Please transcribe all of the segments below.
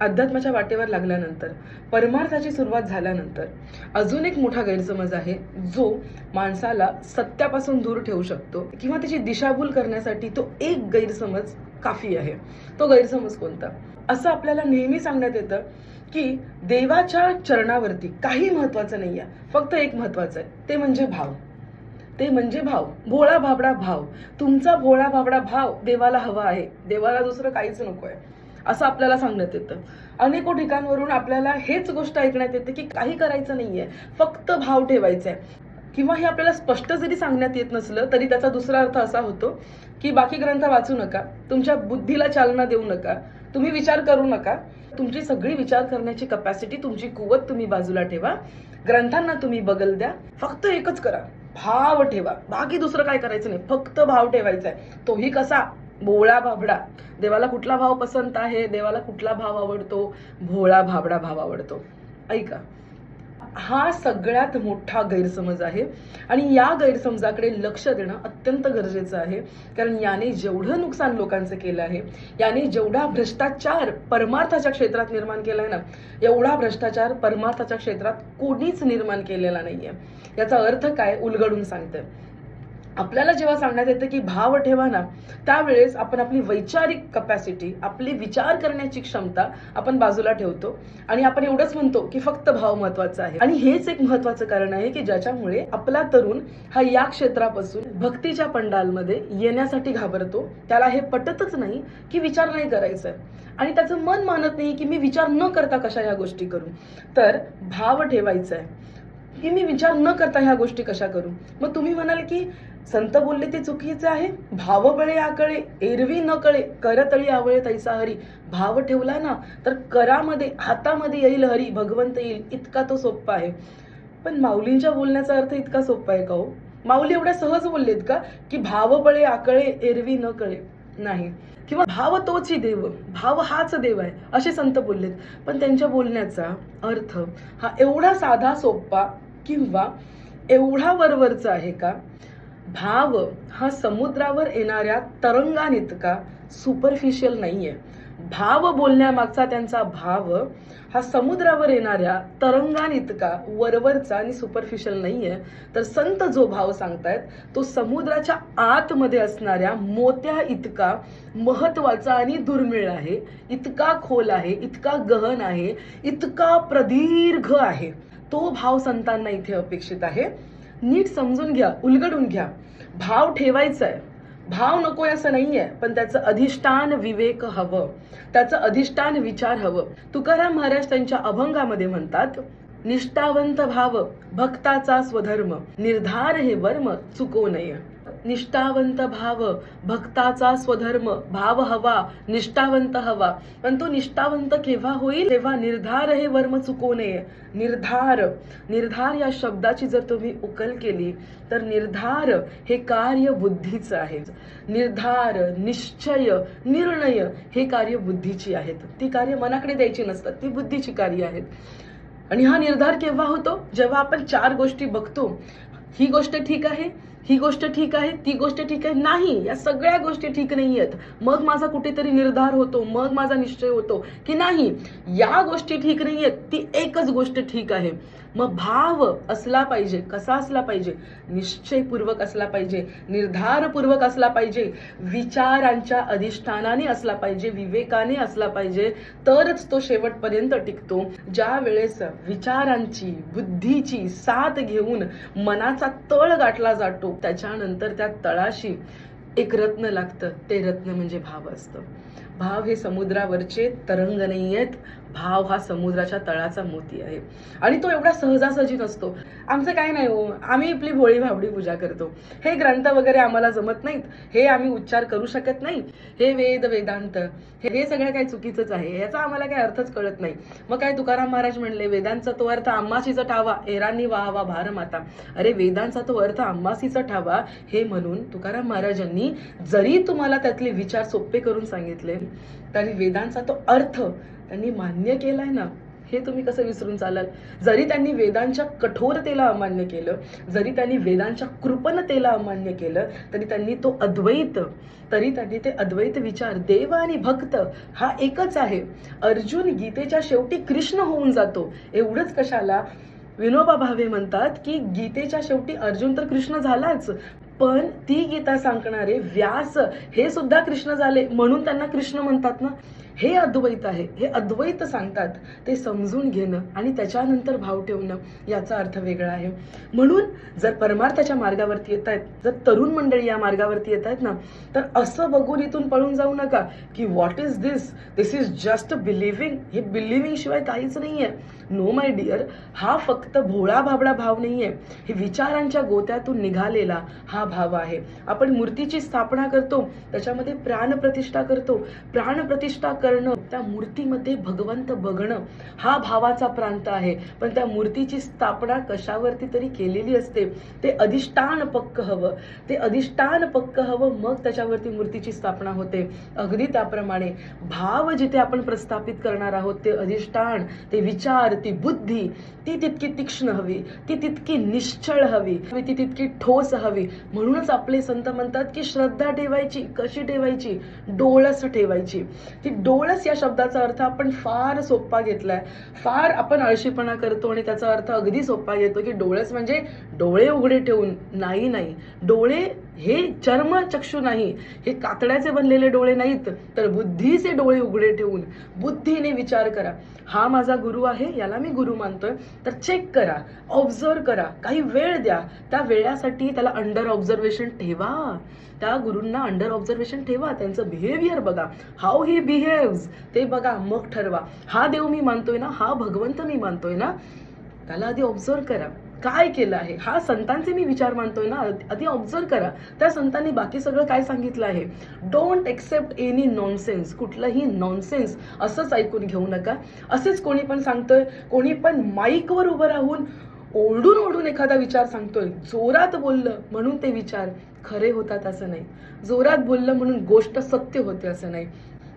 अध्यात्माच्या वाटेवर लागल्यानंतर परमार्थाची सुरुवात झाल्यानंतर अजून एक मोठा गैरसमज आहे जो माणसाला सत्यापासून दूर ठेवू शकतो किंवा त्याची दिशाभूल करण्यासाठी तो एक गैरसमज काफी आहे. तो गैरसमज कोणता? असं आपल्याला नेहमी सांगण्यात येतं की देवाच्या चरणावरती काही महत्वाचं नाही आहे फक्त एक महत्वाचं आहे ते म्हणजे भाव. ते म्हणजे भाव. भोळा भाबडा भाव. तुमचा भोळा भाबडा भाव देवाला हवा आहे. देवाला दुसरं काहीच नको आहे असं आपल्याला सांगण्यात येतं. अनेको ठिकाणवरून आपल्याला हेच गोष्ट ऐकण्यात येते की काही करायचं नाहीये फक्त भाव ठेवायचा आहे किंवा हे आपल्याला स्पष्ट जरी सांगण्यात येत नसलं तरी त्याचा दुसरा अर्थ असा होतो की बाकी ग्रंथ वाचू नका तुमच्या बुद्धीला चालना देऊ नका तुम्ही विचार करू नका. तुमची सगळी विचार करण्याची कपॅसिटी तुमची कुवत तुम्ही बाजूला ठेवा. ग्रंथांना तुम्ही बगल द्या. फक्त एकच करा. भाव ठेवा. बाकी दुसरं काय करायचं नाही. फक्त भाव ठेवायचा आहे तोही कसा? भोळा भाबडा. देवाला कुठला भाव पसंत आहे? देवाला कुठला भाव आवडतो? भोळा भाबडा भाव आवडतो. ऐका. हा सगळ्यात मोठा गैरसमज आहे आणि या गैरसमजाकडे लक्ष देणं अत्यंत गरजेचं आहे. कारण याने जेवढं नुकसान लोकांचं केलं आहे याने जेवढा भ्रष्टाचार परमार्थाच्या क्षेत्रात निर्माण केला आहे ना एवढा भ्रष्टाचार परमार्थाच्या क्षेत्रात कोणीच निर्माण केलेला नाहीये. याचा अर्थ काय? उलगडून सांगते. आपल्याला जेव्हा सांगण्यात येतं की भाव ठेवा ना त्यावेळेस आपण आपली वैचारिक कपॅसिटी आपली विचार करण्याची क्षमता आपण बाजूला ठेवतो. आणि आपण एवढंच म्हणतो की फक्त भाव महत्त्वाचा आहे. आणि हेच एक महत्वाचं कारण आहे की ज्याच्यामुळे आपला तरुण हा या क्षेत्रापासून भक्तीच्या पंडालमध्ये येण्यासाठी घाबरतो. त्याला हे पटतच नाही की विचार नाही करायचा. आणि त्याचं मन मानत नाही की मी विचार न करता कशा या गोष्टी करू. तर भाव ठेवायचा आहे. की मी विचार न करता ह्या गोष्टी कशा करू? मग तुम्ही म्हणाल की संत बोलले ते चुकीचे आहे. भावबळे आकळे एरवी न कळे करतळी आवळे तैसा हरी. भाव ठेवला ना तर करामध्ये हातामध्ये येईल हरी. भगवंत येईल इतका तो सोप्पा आहे. पण माऊलींच्या बोलण्याचा अर्थ इतका सोपा आहे का हो? माऊली एवढ्या सहज बोललेत का? की भावबळे आकळे एरवी न कळे. नाही. किंवा भाव तोची देव भाव हाच देव आहे असे संत बोललेत. पण त्यांच्या बोलण्याचा अर्थ हा एवढा साधा सोपा किंवा एवढा वरवरचा आहे का? भाव हा समुद्रावर येणाऱ्या तरंगानितका सुपरफिशियल नाहीये. भाव बोलण्यामागचा त्यांचा भाव हा समुद्रावर येणाऱ्या तरंगानितका वरवरचा आणि सुपरफिशियल नाहीये. तर संत जो भाव सांगतायत तो समुद्राच्या आतमध्ये असणाऱ्या मोत्या इतका महत्त्वाचा आणि दुर्मिळ आहे इतका खोल आहे इतका गहन आहे इतका प्रदीर्घ आहे. तो भाव संतांना इथे अपेक्षित आहे. नीट समजून घ्या उलगडून घ्या. भाव ठेवायचा आहे भाव नकोय असं नाहीये पण त्याचं अधिष्ठान विवेक हवं. त्याचं अधिष्ठान विचार हवं. तुकाराम महाराज त्यांच्या अभंगामध्ये म्हणतात निष्ठावंत भाव भक्ताचा स्वधर्म निर्धार हे वर्म चुको नये. निष्ठावंत भाव भक्ताचा स्वधर्म भाव हवा निष्ठावंत हवा. पण तो निष्ठावंत केव्हा होईल? तेव्हा निर्धार हे वर्म चुको नये. निर्धार. निर्धार या शब्दाची जर तुम्ही उकल केली तर निर्धार हे कार्य बुद्धीचं आहे. निर्धार निश्चय निर्णय हे कार्य बुद्धीची आहेत. ती कार्य मनाकडे द्यायची नसतात ती बुद्धीची कार्य आहेत. आणि हा निर्धार केव्हा होतो? जेव्हा आपण चार गोष्टी बघतो ही गोष्ट ठीक आहे? ही गोष्ट ठीक आहे ती गोष्ट ठीक आहे. नाही या सगळ्या गोष्टी ठीक नाही आहेत मग माझा कुठेतरी निर्धार होतो मग माझा निश्चय होतो की नाही या गोष्टी ठीक नाही आहेत ती एकच गोष्ट ठीक आहे. मग भाव असला पाहिजे कसा असला पाहिजे? निश्चयपूर्वक असला पाहिजे निर्धारपूर्वक असला पाहिजे विचारांच्या अधिष्ठानाने असला पाहिजे विवेकाने असला पाहिजे तरच तो शेवटपर्यंत टिकतो. ज्या वेळेस विचारांची बुद्धीची साथ घेऊन मनाचा तळ गाठला जातो त्याच्यानंतर त्या तळाशी एक रत्न लागतं. ते रत्न म्हणजे भाव असतं. भाव हे समुद्रावरचे तरंग नाही आहेत भाव हा समुद्राच्या तळाचा मोती आहे. आणि तो एवढा सहजासहजी नसतो आमचं काय नाही हो. आम्ही आपली भोळी भावडी पूजा करतो. हे ग्रंथ वगैरे आम्हाला जमत नाहीत. हे आम्ही उच्चार करू शकत नाही. हे वेद वेदांत हे हे सगळं काही चुकीचंच आहे. याचा आम्हाला काही अर्थच कळत नाही. मग काय तुकाराम महाराज म्हणले वेदांचा तो अर्थ आम्हाशीचा ठावा. एरांनी वाहावा भारमाता अरे वेदांचा तो अर्थ अम्मासीचा ठावा हे म्हणून तुकाराम महाराजांनी जरी तुम्हाला त्यातले विचार सोपे करून सांगितले तरी वेदांचा तो अर्थ त्यांनी मान्य केलाय ना हे तुम्ही कसं विसरून चालाल जरी त्यांनी वेदांच्या कठोरतेला अमान्य केलं जरी त्यांनी वेदांच्या कृपणतेला अमान्य केलं तरी त्यांनी तो अद्वैत तरी त्यांनी ते अद्वैत विचार देव आणि भक्त हा एकच आहे. अर्जुन गीतेच्या शेवटी कृष्ण होऊन जातो. एवढंच कशाला? विनोबा भावे म्हणतात की गीतेच्या शेवटी अर्जुन तर कृष्ण झालाच पण ती गीता सांगणारे व्यास हे सुद्धा कृष्ण झाले म्हणून त्यांना कृष्ण म्हणतात ना? हे अद्वैत आहे. हे अद्वैत सांगतात. ते समजून घेणं आणि त्याच्यानंतर भाव ठेवणं याचा अर्थ वेगळा आहे. म्हणून जर परमार्थाच्या मार्गावरती येत आहेत जर तरुण मंडळी या मार्गावरती येत आहेत ना तर असं बघून इथून पळून जाऊ नका की what is this this is just believing हे बिलिव्हिंग शिवाय काहीच आहे नो माय डिअर हा फक्त भोळा भाबडा भाव नाही आहे हे विचारांच्या गोत्यातून निघालेला हा भाव आहे. आपण मूर्तीची स्थापना करतो त्याच्यामध्ये प्राणप्रतिष्ठा करतो. प्राणप्रतिष्ठा करणं त्या मूर्तीमध्ये भगवंत बघणं हा भावाचा प्रांत आहे. पण त्या मूर्तीची स्थापना कशावरती तरी केलेली असते ते अधिष्ठान पक्क हवं. ते अधिष्ठान पक्क हवं मग त्याच्यावरती मूर्तीची स्थापना होते. अगदी त्याप्रमाणे भाव जिथे आपण प्रस्थापित करणार आहोत ते अधिष्ठान ते विचार ती बुद्धी ती तितकी तीक्ष्ण हवी ती तितकी निश्चळ हवी ती तितकी ठोस हवी. म्हणूनच आपले संत म्हणतात की श्रद्धा ठेवायची कशी ठेवायची? डोळस ठेवायची. ती डोळस या शब्दाचा अर्थ आपण फार सोप्पा घेतलाय. फार आपण आळशीपणा करतो आणि त्याचा अर्थ अगदी सोप्पा घेतो की डोळस म्हणजे डोळे उघडे ठेवून नाही नाही. डोळे हे चर्म चक्षु नाही हे कातड्याचे बनलेले डोळे नाहीत तर बुद्धीचे डोळे उघडे ठेवून बुद्धीने विचार करा. हा माझा गुरु आहे याला मी गुरु मानतोय. तर चेक करा ऑब्झर्व करा काही वेळ द्या. त्या वेळासाठी त्याला अंडर ऑब्झर्वेशन ठेवा. त्या गुरूंना अंडर ऑब्झर्वेशन ठेवा त्यांचं बिहेवियर बघा. हाऊ ही बिहेव्ज ते बघा मग ठरवा. हा देव मी मानतोय ना हा भगवंत मी मानतोय ना? त्याला आधी ऑब्झर्व करा. काय केलं आहे? हा संतांचे मी विचार मानतोय ना. आधी ऑब्झर्व करा. त्या संतांनी बाकी सगळं काय सांगितलं आहे? डोंट एक्सेप्ट एनी नॉनसेन्स कुठलंही नॉनसेन्स असंच ऐकून घेऊ नका. असेच कोणी पण सांगतोय कोणी पण माईकवर उभं राहून ओरडून ओढून एखादा विचार सांगतोय. जोरात बोललं म्हणून ते विचार खरे होतात असं नाही. जोरात बोललं म्हणून गोष्ट सत्य होते असं नाही.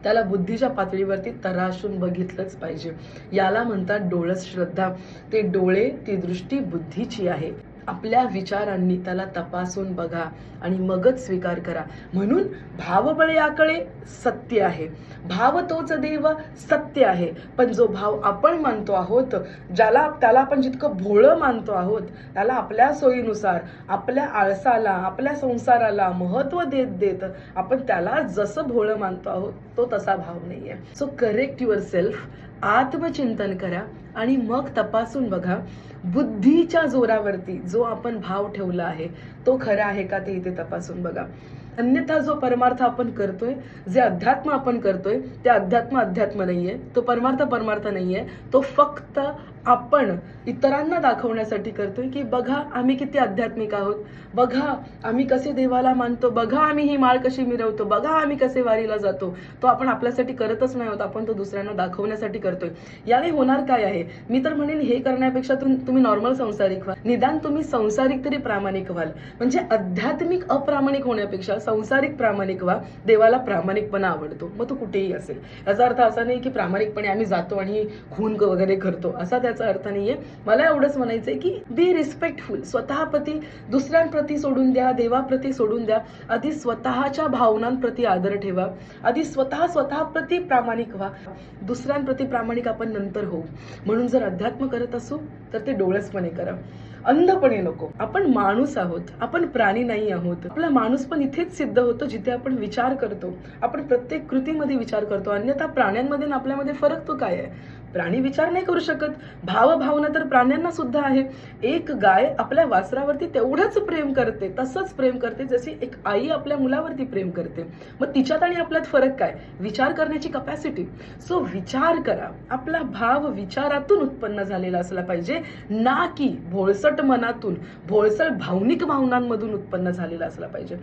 त्याला बुद्धीच्या पातळीवरती तराशून बघितलंच पाहिजे. याला म्हणतात डोळस श्रद्धा. ते डोळे ती दृष्टी बुद्धीची आहे. आपल्या विचारांनी त्याला तपासून बघा आणि मगच स्वीकार करा. म्हणून भावबळ याकडे सत्य आहे. भाव तोच देव सत्य आहे. पण जो भाव आपण मानतो आहोत ज्याला त्याला आपण जितकं भोळं मानतो आहोत त्याला आपल्या सोयीनुसार आपल्या आळसाला आपल्या संसाराला महत्त्व देत देत आपण त्याला जसं भोळं मानतो आहोत तो तसा भाव नाहीये. सो करेक्ट युअर सेल्फ आत्मचिंतन करा आणि मग तपासून बघा. बुद्धीच्या जोरावरती जो आपण भाव ठेवला आहे तो खरा आहे का ते इथे तपासून बघा. अन्यथा जो परमार्थ आपण करतोय जे अध्यात्म आपण करतोय ते अध्यात्म अध्यात्म नाहीये. तो परमार्थ परमार्थ नाहीये. तो फक्त आपण इतरांना दाखवण्यासाठी करतोय की बघा आम्ही किती आध्यात्मिक आहोत. बघा आम्ही कसे देवाला मानतो. बघा आम्ही ही माळ कशी मिरवतो. बघा आम्ही कसे वारीला जातो. तो आपण आपल्यासाठी करतच नाही होत. आपण तो दुसऱ्यांना दाखवण्यासाठी करतोय. याने होणार काय आहे? मी तर म्हणेन हे करण्यापेक्षा तुम्ही नॉर्मल संसारिक व्हा निदान तुम्ही संसारिक तरी प्रामाणिक व्हाल. म्हणजे आध्यात्मिक अप्रामाणिक होण्यापेक्षा संसारिक प्रामाणिक व्हा. देवाला प्रामाणिकपणा आवडतो. मग तो कुठेही असेल. याचा अर्थ असा नाही की प्रामाणिकपणे आम्ही जातो आणि खून वगैरे करतो. असा त्याचा अर्थ नाहीये. मला एवढंच म्हणायचंय की बी रिस्पेक्टफुल स्वतःप्रती दुसऱ्यांप्रती सोडून द्या देवाप्रती सोडून द्या. आधी स्वतःच्या भावनांप्रती आदर ठेवा. आधी स्वतः स्वतःप्रती प्रामाणिक व्हा. दुसऱ्यांप्रती प्रामाणिक आपण नंतर होऊ. म्हणून जर अध्यात्म करत असू तर ते डोळसपणे करा. अंधपणे नको. आपण माणूस आहोत. आपण प्राणी नाही आहोत. आपला माणूस पण इथेच सिद्ध होतो जिथे आपण विचार करतो. आपण प्रत्येक कृतीमध्ये विचार करतो. अन्यथा प्राण्यांमध्ये आपल्यामध्ये फरक तो काय आहे? प्राणी विचार नाही करू शकत. भावभावना तर प्राण्यांना सुद्धा आहे. एक गाय आपल्या वासरावरती तेवढंच प्रेम करते तसंच प्रेम करते जशी एक आई आपल्या मुलावरती प्रेम करते. मग तिच्यात आणि आपल्यात फरक काय? विचार करण्याची कपॅसिटी सो विचार करा. आपला भाव विचारातून उत्पन्न झालेला असला पाहिजे. ना की भोळसट मनातून भोळसट भावनिक भावनांमधून उत्पन्न झालेला असला पाहिजे.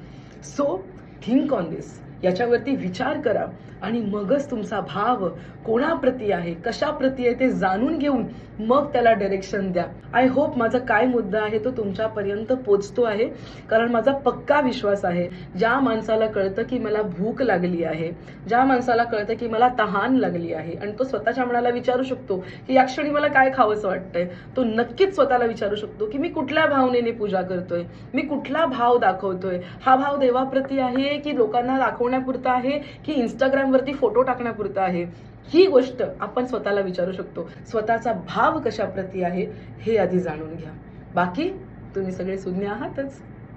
सो थिंक ऑन दिस याच्यावरती विचार करा आणि मगच तुमचा भाव कोणाप्रती आहे कशाप्रती आहे ते जाणून घेऊन मग त्याला डायरेक्शन द्या. आय होप माझा काय मुद्दा आहे तो तुमच्यापर्यंत पोचतो आहे. कारण माझा पक्का विश्वास आहे ज्या माणसाला कळतं की मला भूक लागली आहे ज्या माणसाला कळतं की मला तहान लागली आहे आणि तो स्वतःच्या मनाला विचारू शकतो की या क्षणी मला काय खावंसं वाटतंय तो नक्कीच स्वतःला विचारू शकतो की मी कुठल्या भावनेने पूजा करतोय मी कुठला भाव दाखवतोय हा भाव देवाप्रती आहे की लोकांना दाखवण्यापुरतं आहे की इंस्टाग्रामवरती फोटो टाकण्यापुरतं आहे? ही गोष्ट आपण स्वतःला विचारू शकतो. स्वतःचा भाव कशाप्रती आहे हे आधी जाणून घ्या. बाकी तुम्ही सगळे सुज्ञ आहातच.